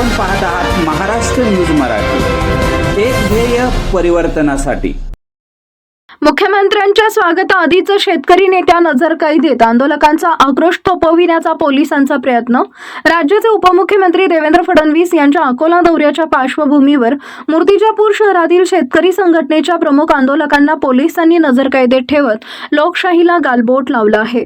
आपण पाहत आहात महाराष्ट्र न्यूज मराठी. एक ध्येय परिवर्तनासाठी. मुख्यमंत्र्यांच्या स्वागताआधीच शेतकरी नेत्या नजरकैदेत आंदोलकांचा आक्रोश थोपविण्याचा पोलिसांचा प्रयत्न. राज्याचे उपमुख्यमंत्री देवेंद्र फडणवीस यांच्या अकोला दौऱ्याच्या पार्श्वभूमीवर मूर्तिजापूर शहरातील शेतकरी संघटनेच्या प्रमुख आंदोलकांना पोलिसांनी नजरकैदेत ठेवत लोकशाहीला गालबोट लावलं आहे.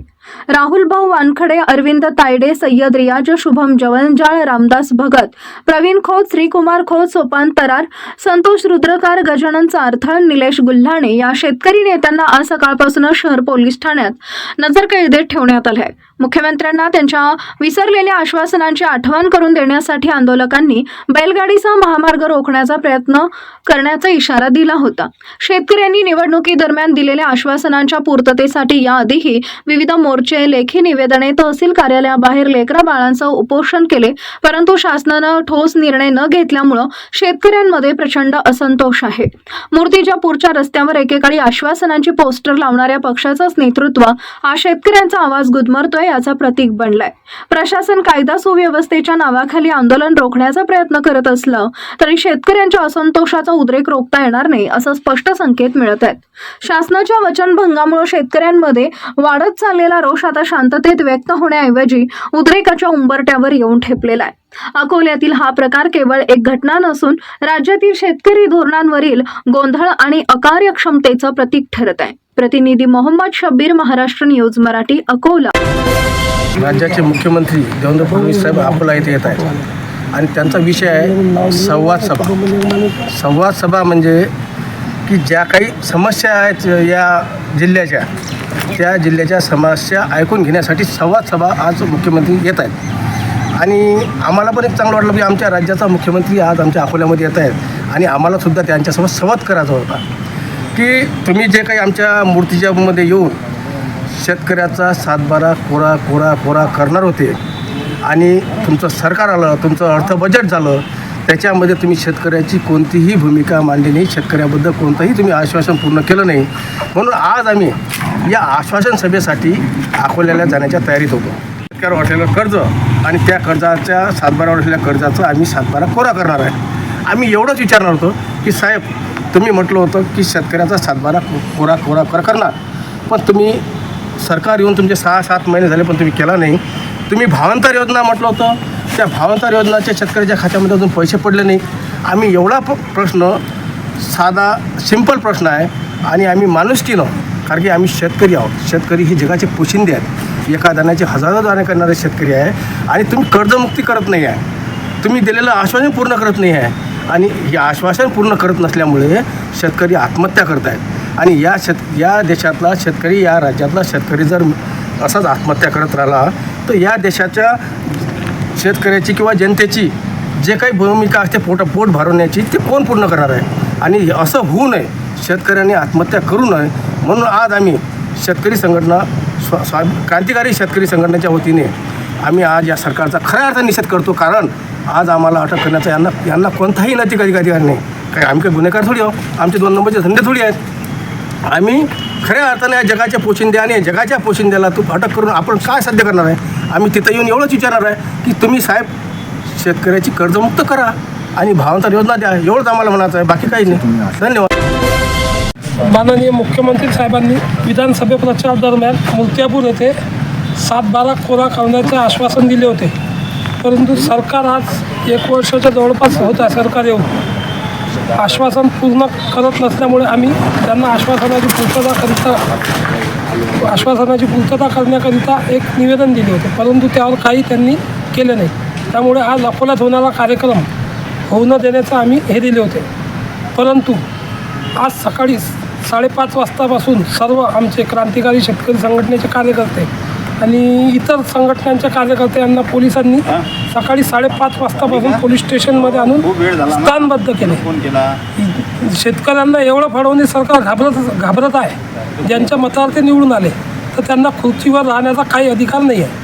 राहुल भाऊ वानखडे अरविंद तायडे सय्यद रियाज शुभम जवंजाळ रामदास भगत प्रवीण खोत श्रीकुमार खोत सोपान तरार संतोष रुद्रकार गजानन चारथळ निलेश गुल्हाणे या शेतकरी नेत्यांना आज सकाळपासून शहर पोलीस ठाण्यात नजरकैदेत ठेवण्यात आले मुख्यमंत्र्यांना त्यांच्या विसरलेल्या आश्वासनांची आठवण करून देण्यासाठी आंदोलकांनी बैलगाडीचा महामार्ग रोखण्याचा प्रयत्न करण्याचा इशारा दिला होता. शेतकऱ्यांनी निवडणुकीदरम्यान दिलेल्या आश्वासनांच्या पूर्ततेसाठी याआधीही विविध मोर्चे लेखी निवेदने तहसील कार्यालयाबाहेर लेकरा बाळांचं उपोषण केले परंतु शासनानं ठोस निर्णय न घेतल्यामुळं शेतकऱ्यांमध्ये प्रचंड असंतोष आहे. मूर्तिजापूरच्या रस्त्यावर एकेकाळी आश्वासनांची पोस्टर लावणाऱ्या पक्षाचंच नेतृत्व हा शेतकऱ्यांचा आवाज गुदमरतोय याचा प्रतीक बनलाय. प्रशासन कायदा सुव्यवस्थेच्या नावाखाली आंदोलन रोखण्याचा प्रयत्न करत असलं तरी शेतकऱ्यांच्या असंतोषाचा उद्रेक रोखता येणार नाही असं स्पष्ट संकेत मिळत आहेत. शासनाच्या वचनभंगामुळे शेतकऱ्यांमध्ये वाढत चाललेला रोष आता शांततेत व्यक्त होण्याऐवजी उद्रेकाच्या उंबरट्यावर येऊन ठेपलेला आहे. अकोल्यातील हा प्रकार केवळ एक घटना नसून राज्यातील शेतकरी धोरणांवरील गोंधळ आणि अकार्यक्षमतेचं प्रतीक ठरत आहे. प्रतिनिधी मोहम्मद शब्बीर महाराष्ट्र न्यूज मराठी अकोला. राज्याचे मुख्यमंत्री देवेंद्र फडणवीस साहेब अकोला येथे येत आहेत. आणि त्यांचा विषय आहे संवाद सभा. संवाद सभा म्हणजे की ज्या काही समस्या आहेत या जिल्ह्याच्या त्या जिल्ह्याच्या समस्या ऐकून घेण्यासाठी संवाद सभा आज मुख्यमंत्री येत आहेत. आणि आम्हाला पण एक चांगलं वाटलं की आमच्या राज्याचा मुख्यमंत्री आज आमच्या अकोल्यामध्ये येत आहेत. आणि आम्हालासुद्धा त्यांच्यासोबत संवाद करायचा होता. की तुम्ही जे काही आमच्या मूर्तीच्यामध्ये येऊन शेतकऱ्याचा सातबारा कोरा कोरा कोरा करणार होते आणि तुमचं सरकार आलं तुमचं अर्थ बजेट झालं त्याच्यामध्ये तुम्ही शेतकऱ्याची कोणतीही भूमिका मांडली नाही शेतकऱ्याबद्दल कोणतंही तुम्ही आश्वासन पूर्ण केलं नाही. म्हणून आज आम्ही या आश्वासन सभेसाठी अकोल्याला जाण्याच्या तयारीत होतो. शेतकऱ्यावर असलेलं कर्ज आणि त्या कर्जाच्या सातबारावर असलेल्या कर्जाचं आम्ही सातबारा कोरा करणार आहे. आम्ही एवढंच विचारणार होतो की साहेब तुम्ही म्हटलं होतं की शेतकऱ्याचा सातबारा कोरा कोरा कोरा कर करणार. पण तुम्ही सरकार येऊन तुमचे सहा सात महिने झाले पण तुम्ही केला नाही. तुम्ही भावांतर योजना म्हटलं होतं. त्या भावांतर योजनाच्या शेतकऱ्याच्या खात्यामध्ये अजून पैसे पडले नाही. आम्ही एवढा प प्रश्न साधा सिंपल प्रश्न आहे आणि आम्ही माणुसकीनं कारण की आम्ही शेतकरी आहोत. शेतकरी हे जगाचे पोशिंदे आहेत. एका दाण्याचे हजारो दाणे करणारे शेतकरी आहे आणि तुम्ही कर्जमुक्ती करत नाही आहे. तुम्ही दिलेलं आश्वासन पूर्ण करत नाही आहे. आणि हे आश्वासन पूर्ण करत नसल्यामुळे शेतकरी आत्महत्या करत आहेत. आणि या शेत या देशातला शेतकरी या राज्यातला शेतकरी जर असाच आत्महत्या करत राहिला तर या देशाच्या शेतकऱ्याची किंवा जनतेची जे काही भूमिका असते पोट पोट भरवण्याची ते कोण पूर्ण करणार आहे? आणि असं होऊ नये. शेतकऱ्यांनी आत्महत्या करू नये. म्हणून आज आम्ही शेतकरी संघटना स्व स्वा क्रांतिकारी शेतकरी संघटनेच्या वतीने आम्ही आज या सरकारचा खऱ्या अर्थाने निषेध करतो. कारण आज आम्हाला अटक करण्याचा यांना यांना कोणताही नैतिक अधिकार नाही. काय आम्ही काही गुन्हेगार थोडी आहोत आमचे दोन नंबरचे धंदे थोडी आहेत. आम्ही खऱ्या अर्थाने या जगाच्या पोशिंद्या आणि जगाच्या पोशिंद्याला तू अटक करून आपण काय साध्य करणार आहे? आम्ही तिथं येऊन एवढंच विचारणार आहे की तुम्ही साहेब शेतकऱ्याची कर्जमुक्त करा आणि भावांतर योजना द्या. एवढंच आम्हाला म्हणायचं आहे. बाकी काही नाही. धन्यवाद. माननीय मुख्यमंत्री साहेबांनी विधानसभे प्रचार दरम्यान मुर्त्यापूर येथे सात बारा कोरा खावण्याचे आश्वासन दिले होते. परंतु सरकार आज एक वर्षाच्या जवळपास होत आहे सरकार येऊन. आश्वासन पूर्ण करत नसल्यामुळे आम्ही त्यांना आश्वासनाची पूर्तता करता आश्वासनाची पूर्तता करण्याकरिता एक निवेदन दिले होते. परंतु त्यावर काही त्यांनी केले नाही. त्यामुळे आज अकोल्यात होणारा कार्यक्रम होऊ न देण्याचं आम्ही हे दिले होते. परंतु आज सकाळीच साडेपाच वाजतापासून सर्व आमचे क्रांतिकारी शेतकरी संघटनेचे कार्यकर्ते आणि इतर संघटनांच्या कार्यकर्त्यांना पोलिसांनी सकाळी साडेपाच वाजतापासून पोलीस स्टेशनमध्ये आणून स्थानबद्ध केले. शेतकऱ्यांना एवढं फडवणीस सरकार घाबरत घाबरत आहे. ज्यांच्या मतावर ते निवडून आले तर त्यांना खुर्चीवर राहण्याचा काही अधिकार नाही आहे